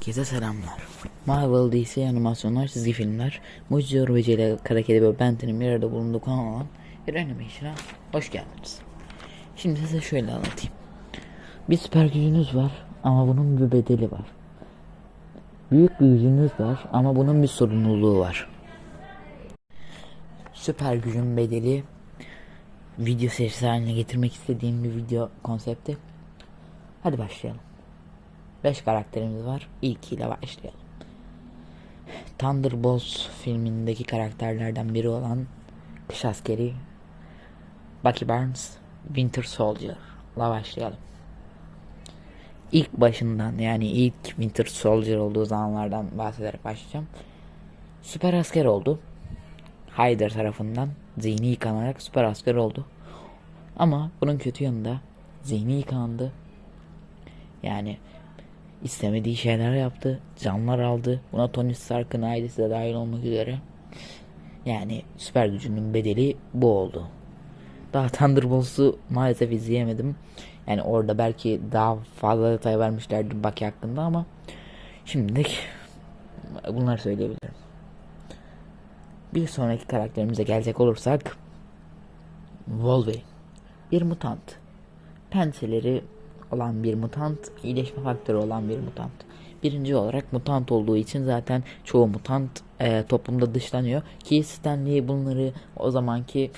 Herkese selamlar. Marvel DC animasyonlar, çizgi filmler, Mucize Yorucu ile Kara Kedi ve Benten'in bir arada bulunduğu konu olan bir animation'a hoş geldiniz. Şimdi size şöyle anlatayım. Bir süper gücünüz var ama bunun bir bedeli var. Büyük bir gücünüz var ama bunun bir sorumluluğu var. Süper gücün bedeli video serisi haline getirmek istediğim bir video konsepti. Hadi başlayalım. 5 karakterimiz var. İlkiyle başlayalım. Thunderbolts filmindeki karakterlerden biri olan Kış Askeri Bucky Barnes Winter Soldier'la başlayalım. İlk başından yani ilk Winter Soldier olduğu zamanlardan bahsederek başlayacağım. Süper asker oldu. Hyder tarafından zihni yıkanarak süper asker oldu. Ama bunun kötü yanında zihni yıkandı. Yani istemediği şeyler yaptı. Canlar aldı. Buna Tony Stark'ın ailesi de dahil olmak üzere. Yani süper gücünün bedeli bu oldu. Daha Thunderbolts'u maalesef izleyemedim. Yani orada belki daha fazla detay vermişlerdi Bucky hakkında ama şimdilik bunları söyleyebilirim. Bir sonraki karakterimize gelecek olursak Wolverine. Bir mutant. Pençeleri olan bir mutant, iyileşme faktörü olan bir mutant. Birinci olarak mutant olduğu için zaten çoğu mutant e, toplumda dışlanıyor. Ki Stanley bunları o zamanki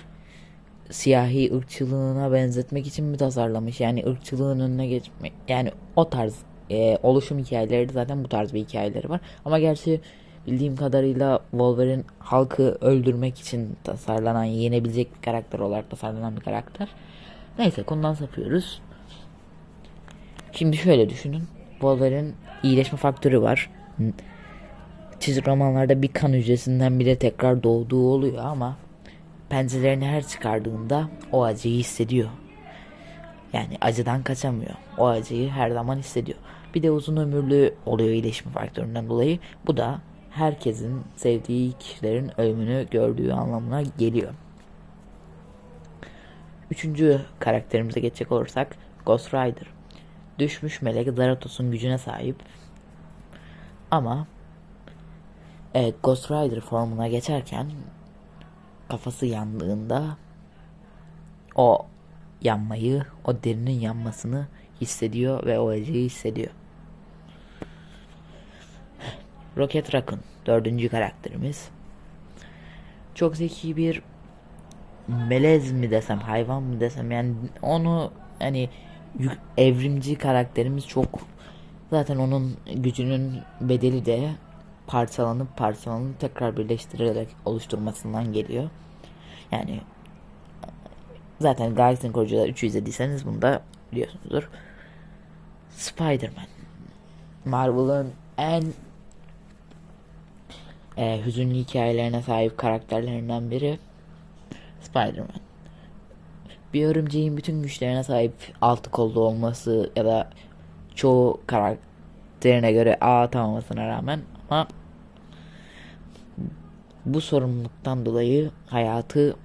siyahi ırkçılığına benzetmek için mi tasarlamış? Yani ırkçılığın önüne geçmek. Yani o tarz e, oluşum hikayeleri de zaten bu tarz bir hikayeleri var. Ama gerçi bildiğim kadarıyla Wolverine halkı öldürmek için tasarlanan, yenebilecek bir karakter olarak tasarlanan bir karakter. Neyse konudan sapıyoruz. Şimdi şöyle düşünün. Wolverine iyileşme faktörü var. Çizgi romanlarda bir kan hücresinden bile tekrar doğduğu oluyor ama pençelerini her çıkardığında o acıyı hissediyor. Yani acıdan kaçamıyor. O acıyı her zaman hissediyor. Bir de uzun ömürlü oluyor iyileşme faktöründen dolayı. Bu da herkesin sevdiği kişilerin ölümünü gördüğü anlamına geliyor. Üçüncü karakterimize geçecek olursak Ghost Rider. Düşmüş melek Zaratos'un gücüne sahip. Ama evet, Ghost Rider formuna geçerken kafası yandığında o yanmayı, o derinin yanmasını hissediyor ve o acıyı hissediyor. Rocket Raccoon dördüncü karakterimiz. Çok zeki bir melez mi desem, hayvan mı desem yani onu hani evrimci karakterimiz çok zaten onun gücünün bedeli de parçalanıp parçalanıp tekrar birleştirerek oluşturmasından geliyor. Yani zaten Galaxy'nin Korucular 3'ü izlediyseniz bunu da biliyorsunuzdur. Spider-Man Marvel'ın en e, hüzünlü hikayelerine sahip karakterlerinden biri Spider-Man. Bir örümceğin bütün güçlerine sahip altı kollu olması ya da çoğu karakterine göre ağ atamamasına rağmen ama bu sorumluluktan dolayı hayatı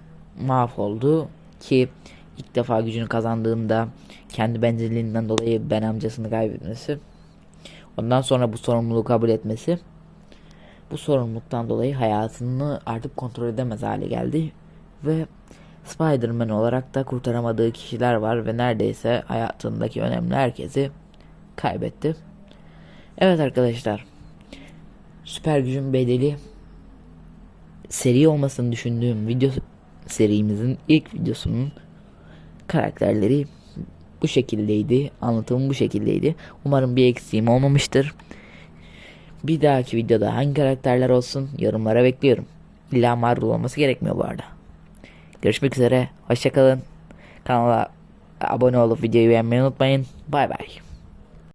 mahvoldu ki ilk defa gücünü kazandığında kendi bencilliğinden dolayı ben amcasını kaybetmesi ondan sonra bu sorumluluğu kabul etmesi bu sorumluluktan dolayı hayatını artık kontrol edemez hale geldi ve Spider-Man olarak da kurtaramadığı kişiler var ve neredeyse hayatındaki önemli herkesi kaybetti. Evet arkadaşlar. Süper gücün bedeli seri olmasını düşündüğüm video serimizin ilk videosunun karakterleri bu şekildeydi. Anlatımı bu şekildeydi. Umarım bir eksiğim olmamıştır. Bir dahaki videoda hangi karakterler olsun yorumlara bekliyorum. İlla Marvel olması gerekmiyor bu arada. Görüşmek üzere. Hoşçakalın. Kanala abone olup videoyu beğenmeyi unutmayın. Bay bay.